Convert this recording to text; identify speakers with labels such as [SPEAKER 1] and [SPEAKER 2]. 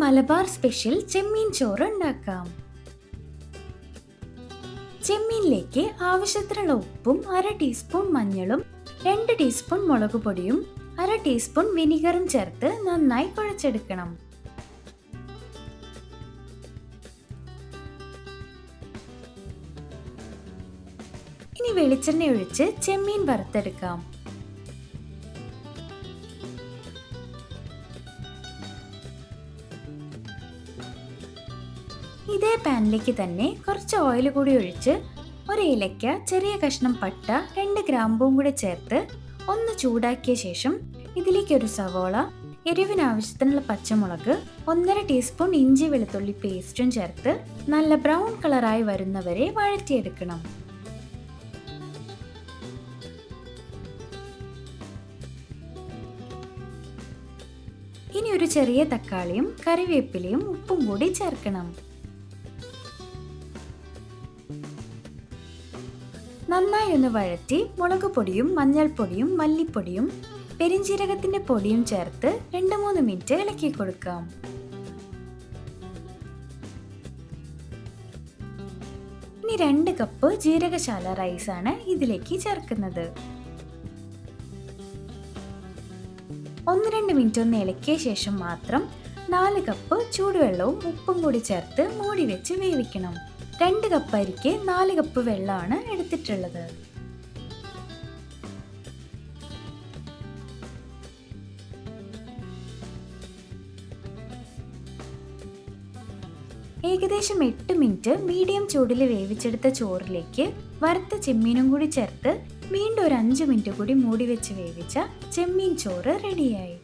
[SPEAKER 1] Malabar special ചെമ്മീൻ ചോറ് ഉണ്ടാക്കാം. ചെമ്മീനിലേക്ക് ആവശ്യത്തിനുള്ള ഉപ്പും അര ടീസ്പൂൺ മഞ്ഞളും രണ്ട് ടീസ്പൂൺ മുളക് പൊടിയും അര ടീസ്പൂൺ വിനിഗറും ചേർത്ത് നന്നായി കുഴച്ചെടുക്കണം. ഇനി വെളിച്ചെണ്ണ ഒഴിച്ച് ചെമ്മീൻ വറുത്തെടുക്കാം. ഇതേ പാനിലേക്ക് തന്നെ കുറച്ച് ഓയിൽ കൂടി ഒഴിച്ച് ഒരു ഇലയ്ക്ക ചെറിയ കഷ്ണം പട്ട രണ്ട് ഗ്രാമ്പും കൂടി ചേർത്ത് ഒന്ന് ചൂടാക്കിയ ശേഷം ഇതിലേക്ക് ഒരു സവോള എരിവിന് ആവശ്യത്തിനുള്ള പച്ചമുളക് ഒന്നര ടീസ്പൂൺ ഇഞ്ചി വെളുത്തുള്ളി പേസ്റ്റും ചേർത്ത് നല്ല ബ്രൗൺ കളറായി വരുന്നവരെ വഴറ്റിയെടുക്കണം. ഇനി ഒരു ചെറിയ തക്കാളിയും കറിവേപ്പിലയും ഉപ്പും കൂടി ചേർക്കണം. നന്നായി ഒന്ന് വഴറ്റി മുളക് പൊടിയും മഞ്ഞൾപ്പൊടിയും മല്ലിപ്പൊടിയും പെരിഞ്ചീരകത്തിന്റെ പൊടിയും ചേർത്ത് രണ്ട് മൂന്ന് മിനിറ്റ് ഇളക്കി കൊടുക്കാം. ഇനി രണ്ട് കപ്പ് ജീരകശാല റൈസാണ് ഇതിലേക്ക് ചേർക്കുന്നത്. ഒന്ന് രണ്ട് മിനിറ്റ് ഒന്ന് ഇളക്കിയ ശേഷം മാത്രം നാല് കപ്പ് ചൂടുവെള്ളവും ഉപ്പും കൂടി ചേർത്ത് മൂടി വെച്ച് വേവിക്കണം. രണ്ട് കപ്പ് അരിക്ക് നാല് കപ്പ് വെള്ളമാണ് എടുത്തിട്ടുള്ളത്. ഏകദേശം എട്ട് മിനിറ്റ് മീഡിയം ചൂടിൽ വേവിച്ചെടുത്ത ചോറിലേക്ക് വറുത്ത ചെമ്മീനും കൂടി ചേർത്ത് വീണ്ടും ഒരു അഞ്ച് മിനിറ്റ് കൂടി മൂടി വെച്ച് വേവിച്ച ചെമ്മീൻ ചോറ് റെഡിയായി